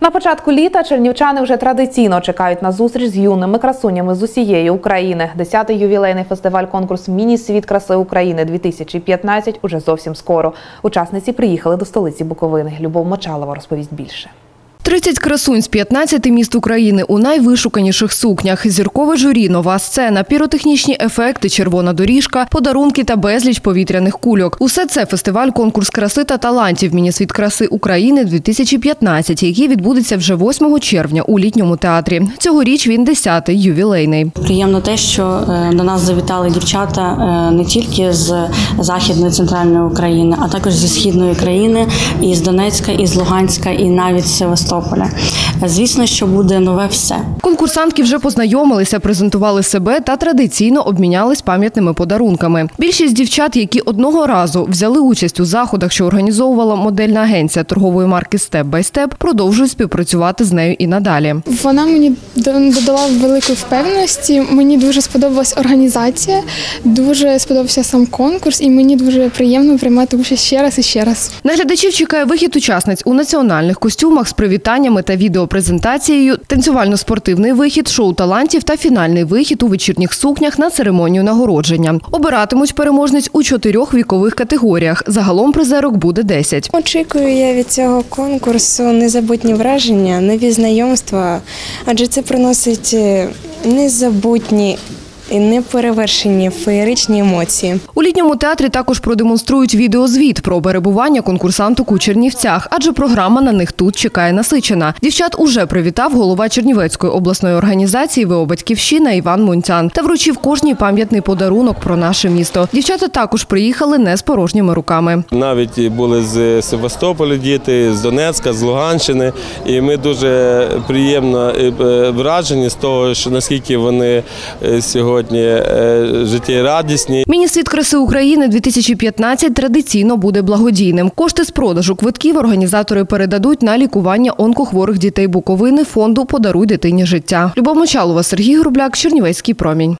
На початку літа чернівчани вже традиційно чекають на зустріч з юними красунями з усієї України. Десятий ювілейний фестиваль-конкурс Міні-світ краси України 2015 уже зовсім скоро. Учасниці приїхали до столиці Буковини. Любов Мочалова розповість більше. 30 красунь з 15 міст України у найвишуканіших сукнях. Зіркове журі, нова сцена, піротехнічні ефекти, червона доріжка, подарунки та безліч повітряних кульок. Усе це фестиваль конкурс краси та талантів Мінісвіт краси України 2015, який відбудеться вже 8 червня у літньому театрі. Цьогоріч він 10-й ювілейний. Приємно те, що е, до нас завітали дівчата е, не тільки з західної центральної України, а також зі східної країни, і з Донецька, і з Луганська, і навіть з Севастополя. Е, Звісно, що буде нове все. Конкурсантки вже познайомилися, презентували себе та традиційно обмінялись пам'ятними подарунками. Більшість дівчат, які одного разу взяли участь у заходах, що організовувала модельна агенція торгової марки Step by Step, продовжують співпрацювати з нею і надалі. Вона мені додала великої впевненості. Мені дуже сподобалась організація, дуже сподобався сам конкурс, і мені дуже приємно приймати участь ще раз і ще раз. Наглядачів чекає вихід учасниць у національних костюмах з привітаннями та відеопрезентацією, танцювально-спортивний вихід, шоу талантів та фінальний вихід у вечірніх сукнях на церемонію нагородження. Обиратимуть переможниць у чотирьох вікових категоріях. Загалом призерок буде 10. Очікую я від цього конкурсу незабутні враження, нові знайомства, адже це приносить е, незабутні неперевершені феєричні емоції. У літньому театрі також продемонструють відеозвіт про перебування конкурсанток у Чернівцях, адже програма на них тут чекає насичена. Дівчат уже привітав голова Чернівецької обласної організації ВО «Батьківщина» Іван Мунтян та вручив кожній пам'ятний подарунок про наше місто. Дівчата також приїхали не з порожніми руками. Навіть були з Севастополя діти, з Донецька, з Луганщини. І ми дуже приємно е, е, вражені з того, що наскільки вони е, сьогодні е, життєрадісні. Мінісвіт краси України 2015 традиційно буде благодійним. Кошти з продажу квитків організатори передадуть на лікування онкохворих дітей Буковини фонду Подаруй дитині життя. Любов Мочалова, Сергій Грубляк, Чернівецький промінь.